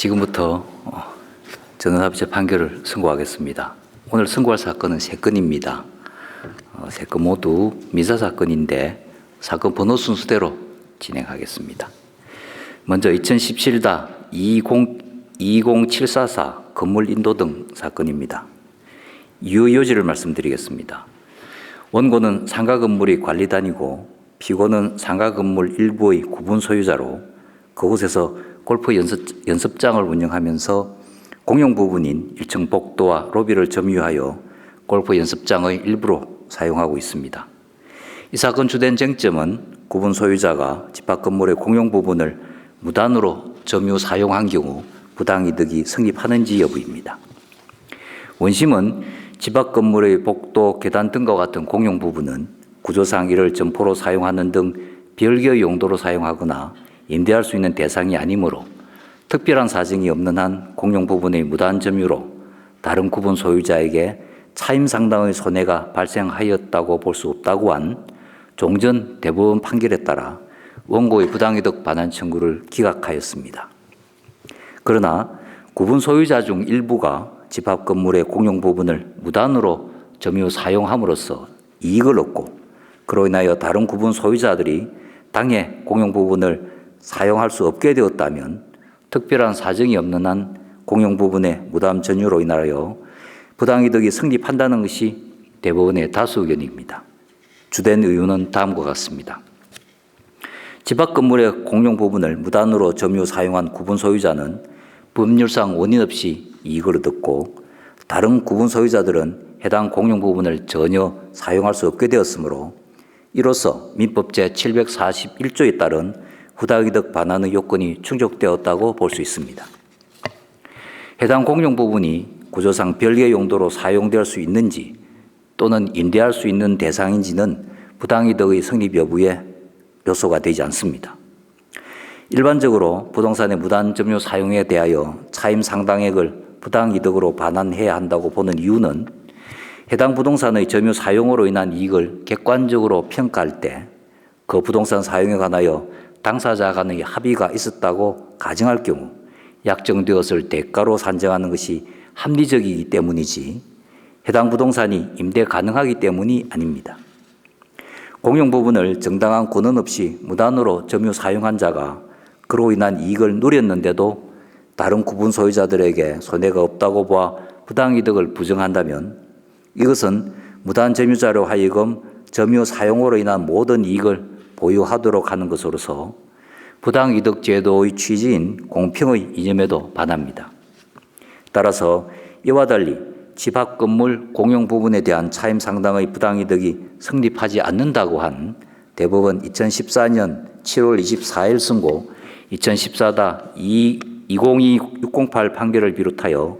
지금부터 어, 전원합의체 판결을 선고하겠습니다. 오늘 선고할 사건은 세 건입니다. 어, 세건 모두 민사 사건인데 사건 번호 순서대로 진행하겠습니다. 먼저 2017다 20, 20744 건물 인도 등 사건입니다. 유효 요지를 말씀드리겠습니다. 원고는 상가 건물의 관리단이고 피고는 상가 건물 일부의 구분 소유자로 그곳에서 골프 연습, 연습장을 운영하면서 공용 부분인 1층 복도와 로비를 점유하여 골프 연습장의 일부로 사용하고 있습니다. 이 사건 주된 쟁점은 구분 소유자가 집합 건물의 공용 부분을 무단으로 점유 사용한 경우 부당이득이 성립하는지 여부입니다. 원심은 집합 건물의 복도, 계단 등과 같은 공용 부분은 구조상 이를 점포로 사용하는 등 별개의 용도로 사용하거나 임대할 수 있는 대상이 아니므로 특별한 사정이 없는 한 공용 부분의 무단 점유로 다른 구분 소유자에게 차임 상당의 손해가 발생하였다고 볼 수 없다고 한 종전 대법원 판결에 따라 원고의 부당이득 반환 청구를 기각하였습니다. 그러나 구분 소유자 중 일부가 집합 건물의 공용 부분을 무단으로 점유 사용함으로써 이익을 얻고 그로 인하여 다른 구분 소유자들이 당해 공용 부분을 사용할 수 없게 되었다면 특별한 사정이 없는 한 공용 부분의 무단 전유로 인하여 부당이득이 성립한다는 것이 대법원의 다수 의견입니다. 주된 이유는 다음과 같습니다. 집합 건물의 공용 부분을 무단으로 점유 사용한 구분 소유자는 법률상 원인 없이 이익을 얻었고 다른 구분 소유자들은 해당 공용 부분을 전혀 사용할 수 없게 되었으므로 이로써 민법 제741조에 따른 부당이득 반환의 요건이 충족되었다고 볼 수 있습니다. 해당 공용 부분이 구조상 별개 용도로 사용될 수 있는지 또는 임대할 수 있는 대상인지는 부당이득의 성립 여부에 요소가 되지 않습니다. 일반적으로 부동산의 무단 점유 사용에 대하여 차임 상당액을 부당이득으로 반환해야 한다고 보는 이유는 해당 부동산의 점유 사용으로 인한 이익을 객관적으로 평가할 때 그 부동산 사용에 관하여 당사자 간의 합의가 있었다고 가정할 경우 약정되었을 대가로 산정하는 것이 합리적이기 때문이지 해당 부동산이 임대 가능하기 때문이 아닙니다. 공용 부분을 정당한 권한 없이 무단으로 점유 사용한 자가 그로 인한 이익을 누렸는데도 다른 구분 소유자들에게 손해가 없다고 봐 부당이득을 부정한다면 이것은 무단 점유자로 하여금 점유 사용으로 인한 모든 이익을 보유하도록 하는 것으로서 부당 이득 제도의 취지인 공평의 이념에도 반합니다. 따라서 이와 달리 집합 건물 공용 부분에 대한 차임 상당의 부당 이득이 성립하지 않는다고 한 대법원 2014년 7월 24일 선고 2014다 202608 판결을 비롯하여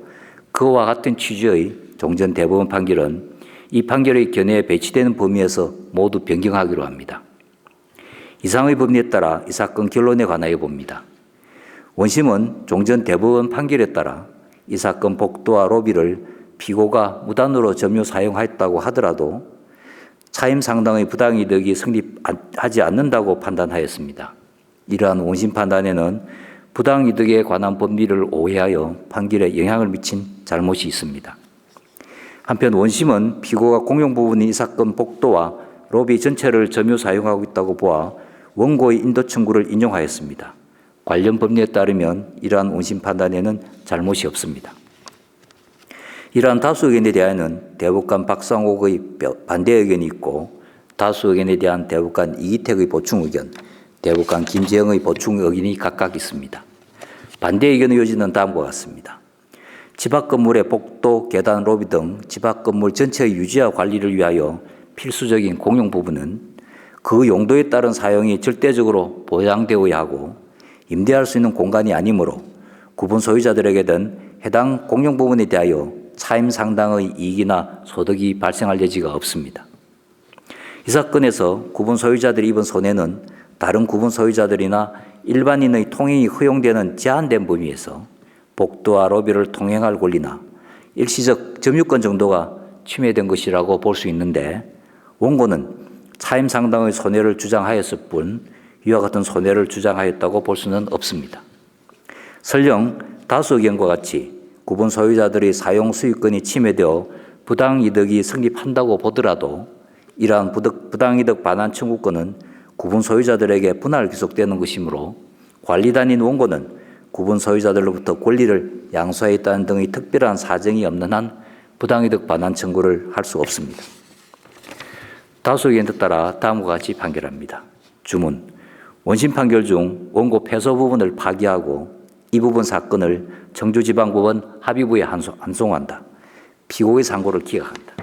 그와 같은 취지의 종전 대법원 판결은 이 판결의 견해에 배치되는 범위에서 모두 변경하기로 합니다. 이상의 법리에 따라 이 사건 결론에 관하여 봅니다. 원심은 종전 대법원 판결에 따라 이 사건 복도와 로비를 피고가 무단으로 점유 사용하였다고 하더라도 차임 상당의 부당이득이 성립하지 않는다고 판단하였습니다. 이러한 원심 판단에는 부당이득에 관한 법리를 오해하여 판결에 영향을 미친 잘못이 있습니다. 한편 원심은 피고가 공용 부분인 이 사건 복도와 로비 전체를 점유 사용하고 있다고 보아 원고의 인도 청구를 인용하였습니다. 관련 법리에 따르면 이러한 원심 판단에는 잘못이 없습니다. 이러한 다수 의견에 대하여는 대법관 박상옥의 반대 의견이 있고 다수 의견에 대한 대법관 이기택의 보충 의견, 대법관 김재영의 보충 의견이 각각 있습니다. 반대 의견의 요지는 다음과 같습니다. 집합 건물의 복도, 계단, 로비 등 집합 건물 전체의 유지와 관리를 위하여 필수적인 공용 부분은 그 용도에 따른 사용이 절대적으로 보장되어야 하고 임대할 수 있는 공간이 아니므로 구분 소유자들에게든 해당 공용 부분에 대하여 차임 상당의 이익이나 소득이 발생할 여지가 없습니다. 이 사건에서 구분 소유자들이 입은 손해는 다른 구분 소유자들이나 일반인의 통행이 허용되는 제한된 범위에서 복도와 로비를 통행할 권리나 일시적 점유권 정도가 침해된 것이라고 볼 수 있는데 원고는 차임 상당의 손해를 주장하였을 뿐 이와 같은 손해를 주장하였다고 볼 수는 없습니다. 설령 다수 의견과 같이 구분 소유자들의 사용 수익권이 침해되어 부당 이득이 성립한다고 보더라도 이러한 부득- 부당 이득 반환 청구권은 구분 소유자들에게 분할 귀속되는 것이므로 관리단인 원고는 구분 소유자들로부터 권리를 양수하였다는 등의 특별한 사정이 없는 한 부당이득 반환 청구를 할 수 없습니다. 다수 의견에 따라 다음과 같이 판결합니다. 주문. 원심 판결 중 원고 패소 부분을 파기하고 이 부분 사건을 청주지방법원 합의부에 한송- 한송한다. 피고의 상고를 기각한다.